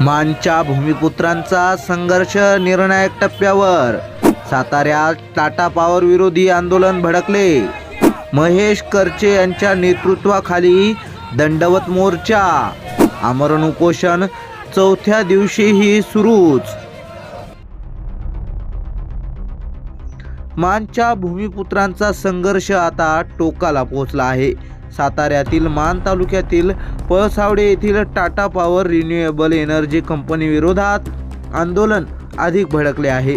मानच्या भूमिपुत्रांचा संघर्ष निर्णायक टप्प्यावर. साताऱ्यात टाटा पॉवर विरोधी आंदोलन भडकले. महेश करचे यांच्या नेतृत्वाखाली दंडवत मोर्चा. आमरण उपोषण चौथ्या दिवशीही सुरूच. मानच्या भूमिपुत्रांचा संघर्ष आता टोकाला पोहोचला आहे. साताऱ्यातील मान तालुक्यातील पळसावडे येथील Tata power renewable energy company विरोधात आंदोलन अधिक भडकले आहे.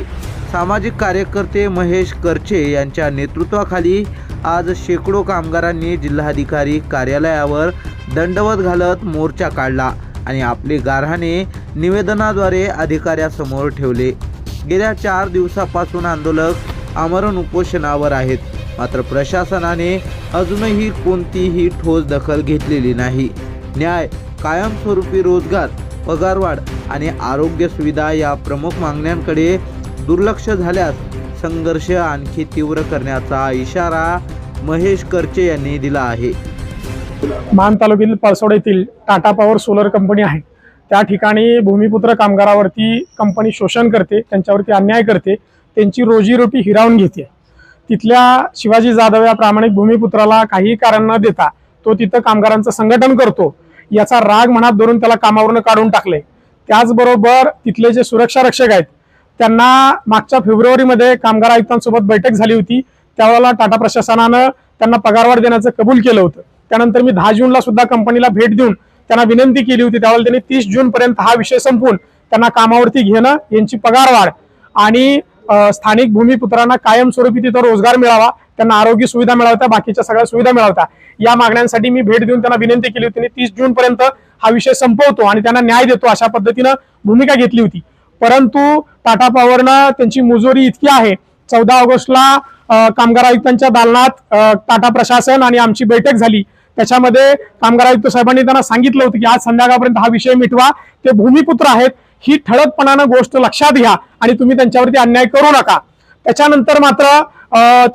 सामाजिक कार्यकर्ते महेश करचे यांच्या नेतृत्वाखाली आज शेकडो कामगारांनी जिल्हाधिकारी कार्यालयावर दंडवत घालत मोर्चा काढला आणि आपले गारहाणे निवेदनाद्वारे अधिकाऱ्यासमोर ठेवले. गेल्या चार दिवसापासून आंदोलक आमरण उपोषणावर आहेत. मात्र प्रशासनाने अजूनही कोणतीही ठोस दखल घेतलेली नाही. न्याय कायमस्वरूपी रोजगार पगारवाढ आणि आरोग्य सुविधा या प्रमुख मागण्यांकडे दुर्लक्ष झाल्यास संघर्ष आणखी तीव्र करण्याचा इशारा महेश करचे यांनी दिला आहे. मान तालुक्यातील पळसोड येथील टाटा पॉवर सोलर कंपनी आहे. त्या ठिकाणी भूमिपुत्र कामगारावरती कंपनी शोषण करते त्यांच्यावरती अन्याय करते त्यांची रोजीरोटी हिरावून घेते. तिथल्या शिवाजी जाधव या प्रामाणिक भूमिपुत्राला काही कारण न देता तो तिथं कामगारांचं संघटन करतो. याचा राग मनात धरून त्याला कामावरून काढून टाकले. त्याचबरोबर तिथले जे सुरक्षा रक्षक आहेत त्यांना मागच्या फेब्रुवारीमध्ये कामगार आयुक्तांसोबत बैठक झाली होती. त्यावेळेला टाटा प्रशासनानं त्यांना पगारवाढ देण्याचं कबूल केलं होतं. त्यानंतर मी दहा जूनला सुद्धा कंपनीला भेट देऊन त्यांना विनंती केली होती. त्यावेळेला त्यांनी तीस जून पर्यंत हा विषय संपवून त्यांना कामावरती घेणं यांची पगारवाढ आणि स्थानिक भूमिपुत्रांना कायमस्वरूपी तिथं रोजगार मिळावा त्यांना आरोग्य सुविधा मिळाव्या बाकीच्या सगळ्या सुविधा मिळाव्या. या मागण्यांसाठी मी भेट देऊन त्यांना विनंती केली होती तीस जून पर्यंत हा विषय संपवतो आणि त्यांना न्याय देतो अशा पद्धतीनं भूमिका घेतली होती. परंतु टाटा पॉवरनं त्यांची मुजोरी इतकी आहे चौदा ऑगस्टला कामगार आयुक्तांच्या दालनात टाटा प्रशासन आणि आमची बैठक झाली. त्याच्यामध्ये कामगार आयुक्त साहेबांनी त्यांना सांगितलं होतं की आज संध्याकाळपर्यंत हा विषय मिटवा. ते भूमिपुत्र आहेत ही ठळकपणानं गोष्ट लक्षात घ्या आणि तुम्ही त्यांच्यावरती अन्याय करू नका. त्याच्यानंतर मात्र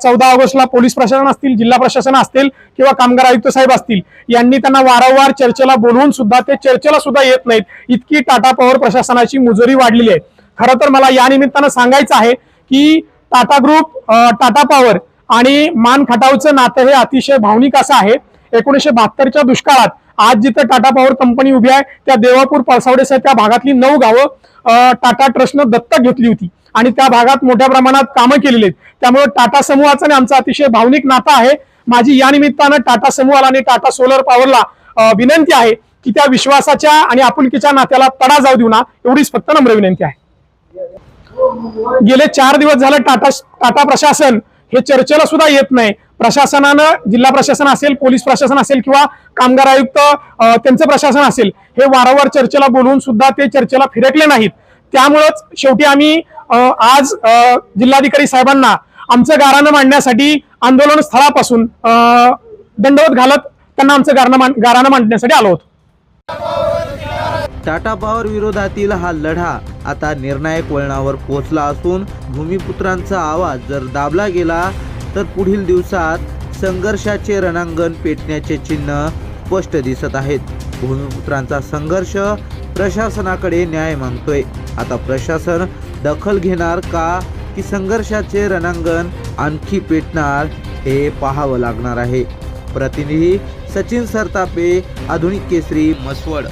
चौदा ऑगस्टला पोलीस प्रशासन असतील जिल्हा प्रशासन असतील किंवा कामगार आयुक्त साहेब असतील यांनी त्यांना वारंवार चर्चेला बोलवून सुद्धा ते चर्चेला सुद्धा येत नाहीत. इतकी टाटा पॉवर प्रशासनाची मुजोरी वाढलेली आहे. खरं तर मला या निमित्तानं सांगायचं आहे की टाटा ग्रुप टाटा पॉवर आणि मान खटावचं नातं हे अतिशय भावनिक असं आहे. एकोणीसशे बहात्तरच्या दुष्काळात आज जिथं टाटा पॉवर कंपनी उभी आहे त्या देवापूर पळसावडेसह त्या भागातली नऊ गावं टाटा ट्रस्टनं दत्तक घेतली होती. आणि त्या भागात मोठ्या प्रमाणात कामं केलेली आहेत. त्यामुळे टाटा समूहाचं आणि आमचं अतिशय भावनिक नातं आहे. माझी या निमित्तानं टाटा समूहाला आणि टाटा सोलर पॉवरला विनंती आहे की त्या विश्वासाच्या आणि आपुलकीच्या नात्याला तडा जाऊ देऊ ना एवढीच फक्त नम्र विनंती आहे. गेले चार दिवस झालं टाटा टाटा प्रशासन हे चर्चेला सुद्धा येत नाही. प्रशासनानं जिल्हा प्रशासन असेल पोलीस प्रशासन असेल किंवा कामगार आयुक्त त्यांचं प्रशासन असेल हे वारंवार चर्चेला बोलवून सुद्धा ते चर्चेला फिरकले नाहीत. त्यामुळंच शेवटी आम्ही आज जिल्हाधिकारी साहेबांना आमचं गारानं मांडण्यासाठी आंदोलन स्थळापासून दंडवत घालत त्यांना आमचं गारणं मांड- गारानं मांडण्यासाठी आलो होतो. टाटा पॉवर विरोधातील हा लढा आता निर्णायक वळणावर पोहोचला असून भूमिपुत्रांचा आवाज जर दाबला गेला तर पुढील दिवसात संघर्षाचे रणांगण पेटण्याचे चिन्ह स्पष्ट दिसत आहेत. भूमिपुत्रांचा संघर्ष प्रशासनाकडे न्याय मागतोय. आता प्रशासन दखल घेणार का? की संघर्षाचे रणांगण आणखी पेटणार हे पाहावं लागणार आहे. प्रतिनिधी सचिन सरतापे आधुनिक केसरी मसवड